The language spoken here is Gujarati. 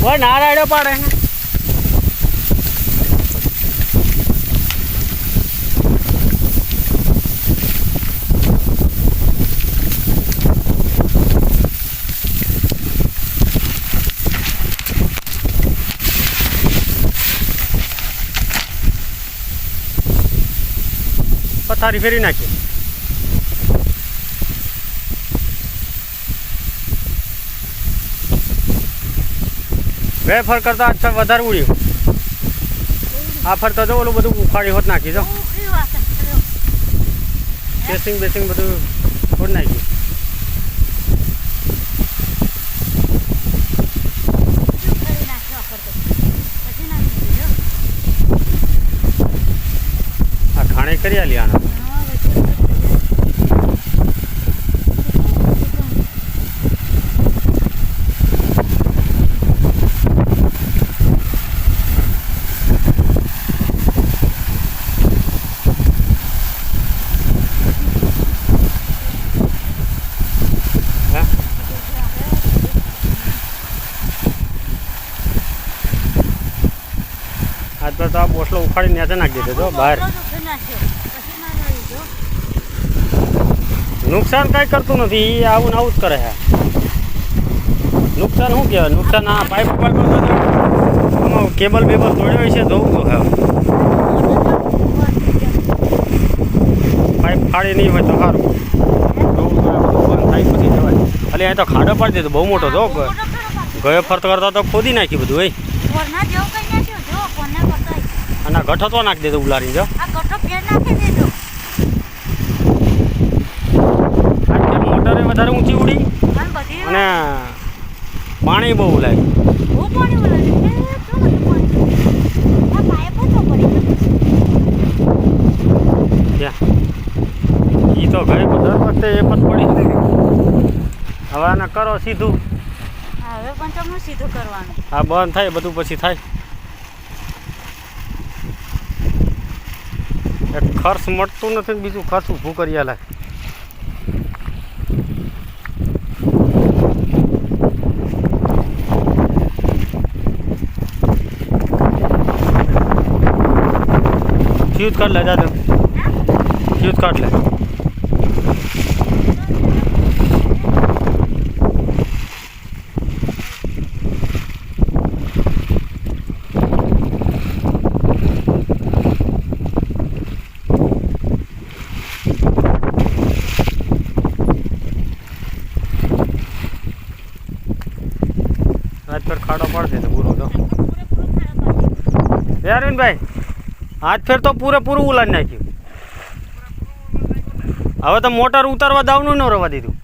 કોઈ ના રાડ્યો પાડે પથારી ફેરી નાખી. બે ફર કરતા અચ્છા વધારે ઉડ્યું. આ ફરતા તો ઓલું બધું ઉખાડી હોત નાખી દો કેસિંગ બેસિંગ બધું ખોટ નાખ્યું આ ખાણે કરી આલી આને હે આજ પર તો આ બોસલો ઉખાડી નેચે નાખી દીધો બહાર. નુકસાન કાંઈ કરતું નથી એ આવું ને આવું જ કરે છે. નુકસાન શું કહેવાય? નુકસાન આ પાઇપ પાઇપ કેબલ બેબલ તોડ્યો છે ધોવું તો હવે પાઇપ ફાડી નહીં હોય તો સારું. બંધ થાય પછી જવાય. અહીં તો ખાડો પાડી દીધો બહુ મોટો જો. ગયો ફરતો કરતા તો ખોદી નાખ્યું બધું એ અને ગઠો તો નાખી દીધો ઉલારી જો. મોટર મોટરે વધારે ઊંચી ઉડી અને પાણી બહુ લાગે એ તો ઘરે દર વખતે એ પણ પડી. હવે આને કરો સીધું. હવે પણ તમને સીધું કરવાનું. હા બંધ થાય બધું પછી થાય. એક ખર્ચ મળતું નથી ને બીજું ખર્ચ ઊભું કરી આલે. ફ્યુઝ કાઢ લે દાદા ફ્યુઝ કાઢ લે. આજ ફેર ખાડો પડશે તો પૂરો તો. અરવિંદભાઈ, હાથ ફેર તો પૂરેપૂરું ઉલાડી નાખ્યું. હવે તો મોટર ઉતારવા દાવનું ન રવા દીધું.